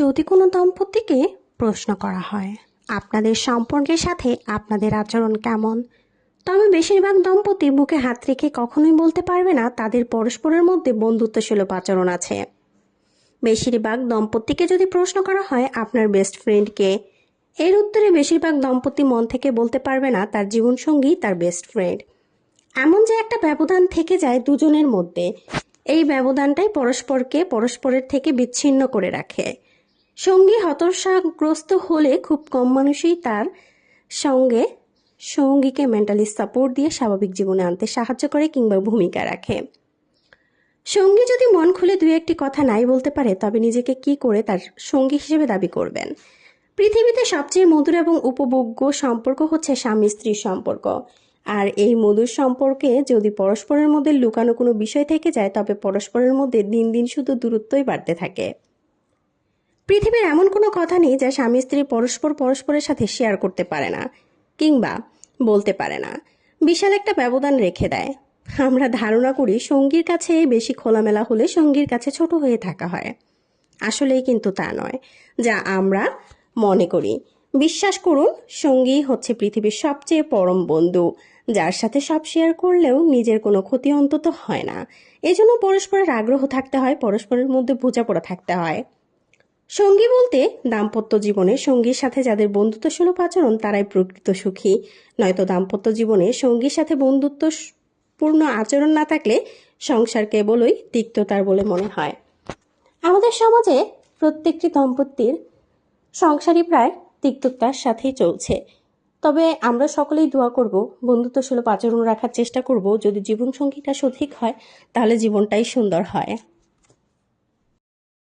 যদি কোনো দম্পতিকে প্রশ্ন করা হয়, আপনাদের সম্পর্কের সাথে আপনাদের আচরণ কেমন? তবে বেশিরভাগ দম্পতি বুকে হাত রেখে কখনোই বলতে পারবে না তাদের পরস্পরের মধ্যে বন্ধুত্বসুলভ আচরণ আছে। বেশিরভাগ দম্পতিকে যদি প্রশ্ন করা হয় আপনার বেস্ট ফ্রেন্ডকে এর উত্তরে বেশিরভাগ দম্পতি মন থেকে বলতে পারবে না তার জীবনসঙ্গী তার বেস্ট ফ্রেন্ড এমন যে একটা ব্যবধান থেকে যায় দুজনের মধ্যে, এই ব্যবধানটাই পরস্পরকে পরস্পরের থেকে বিচ্ছিন্ন করে রাখে। সঙ্গী হতাশাগ্রস্ত হলে খুব কম মানুষই তার সঙ্গে সঙ্গীকে মেন্টালি সাপোর্ট দিয়ে স্বাভাবিক জীবনে আনতে সাহায্য করে কিংবা ভূমিকা রাখে। সঙ্গী যদি মন খুলে দুই একটি কথা নাই বলতে পারে, তবে নিজেকে কি করে তার সঙ্গী হিসেবে দাবি করবেন? পৃথিবীতে সবচেয়ে মধুর এবং উপভোগ্য সম্পর্ক হচ্ছে স্বামী স্ত্রীর সম্পর্ক। আর এই মধুর সম্পর্কে যদি পরস্পরের মধ্যে লুকানো কোনো বিষয় থেকে যায়, তবে পরস্পরের মধ্যে দিন দিন শুধু দূরত্বই বাড়তে থাকে। পৃথিবীর এমন কোনো কথা নেই যা স্বামী, স্ত্রী, পরস্পর, পরস্পরের সাথে শেয়ার করতে পারে না, কিংবা বলতে পারে না। বিশাল একটা ব্যবধান রেখে দেয়। আমরা ধারণা করি সঙ্গীর কাছে বেশি খোলামেলা হলে সঙ্গীর কাছে ছোট হয়ে থাকা হয়। আসলেই কিন্তু তা নয়, যা আমরা মনে করি। বিশ্বাস করুন, সঙ্গী হচ্ছে পৃথিবীর সবচেয়ে পরম বন্ধু, যার সাথে সব শেয়ার করলেও নিজের কোনো ক্ষতি অন্তত হয় না। এজন্য পরস্পরের আগ্রহ থাকতে হয়, পরস্পরের মধ্যে বোঝাপড়া থাকতে হয়। সঙ্গী বলতে দাম্পত্য জীবনে সঙ্গীর সাথে যাদের বন্ধুত্ব সুলভ আচরণ, তারাই প্রকৃত সুখী। নয়তো দাম্পত্য জীবনে সঙ্গীর সাথে বন্ধুত্ব পূর্ণ আচরণ না থাকলে সংসার কেবলই তিক্ততার বলে মনে হয়। আমাদের সমাজে প্রত্যেকটি দম্পতির সংসারই প্রায় তিক্ততার সাথেই চলছে। তবে আমরা সকলেই দোয়া করব বন্ধুত্ব সুলভ আচরণ রাখার চেষ্টা করব। যদি জীবনসঙ্গীটা সঠিক হয়, তাহলে জীবনটাই সুন্দর হয়।